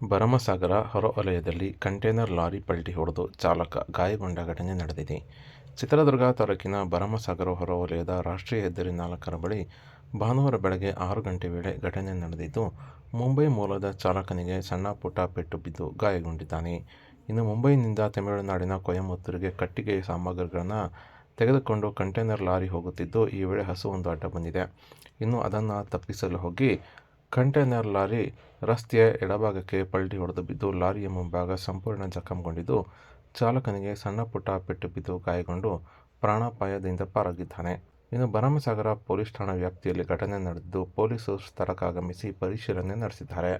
ಭರಮಸಾಗರ ಹೊರವಲಯದಲ್ಲಿ container lorry ಪಲ್ಟಿ ಹೊಡೆದು ಚಾಲಕ ಗಾಯಗೊಂಡ ಘಟನೆ ನಡೆದಿದೆ. ಚಿತ್ರದುರ್ಗ ತಾಲೂಕಿನ ಭರಮಸಾಗರ ಹೊರವಲಯದ ರಾಷ್ಟ್ರೀಯ ಹೆದ್ದಾರಿ ನಾಲ್ಕರ ಬಳಿ ಭಾನುವಾರ ಬೆಳಗ್ಗೆ ಆರು ಗಂಟೆ ವೇಳೆ ಘಟನೆ ನಡೆದಿದ್ದು, ಮುಂಬೈ ಮೂಲದ ಚಾಲಕನಿಗೆ ಸಣ್ಣಪುಟ್ಟ ಪೆಟ್ಟು ಬಿದ್ದು ಗಾಯಗೊಂಡಿದ್ದಾನೆ. ಇನ್ನು ಮುಂಬೈನಿಂದ ತಮಿಳುನಾಡಿನ ಕೊಯಮತ್ತೂರಿಗೆ ಕಟ್ಟಿಗೆ ಸಾಮಗ್ರಿಗಳನ್ನು ತೆಗೆದುಕೊಂಡು ಕಂಟೇನರ್ ಲಾರಿ ಹೋಗುತ್ತಿದ್ದು, ಈ ವೇಳೆ ಹಸುವೊಂದು ಅಡ್ಡ ಬಂದಿದೆ. ಇನ್ನು ಅದನ್ನು ತಪ್ಪಿಸಲು ಹೋಗಿ ಕಂಟೇನರ್ ಲಾರಿ ರಸ್ತೆಯ ಎಡಭಾಗಕ್ಕೆ ಪಲ್ಟಿ ಹೊಡೆದು ಬಿದ್ದು, ಲಾರಿಯ ಮುಂಭಾಗ ಸಂಪೂರ್ಣ ಜಖಂಗೊಂಡಿದ್ದು, ಚಾಲಕನಿಗೆ ಸಣ್ಣಪುಟ್ಟ ಪೆಟ್ಟು ಬಿದ್ದು ಗಾಯಗೊಂಡು ಪ್ರಾಣಾಪಾಯದಿಂದ ಪಾರಾಗಿದ್ದಾನೆ. ಇನ್ನು ಭರಮಸಾಗರ ಪೊಲೀಸ್ ಠಾಣಾ ವ್ಯಾಪ್ತಿಯಲ್ಲಿ ಘಟನೆ ನಡೆದಿದ್ದು, ಪೊಲೀಸರು ಸ್ಥಳಕ್ಕಾಗಮಿಸಿ ಪರಿಶೀಲನೆ ನಡೆಸಿದ್ದಾರೆ.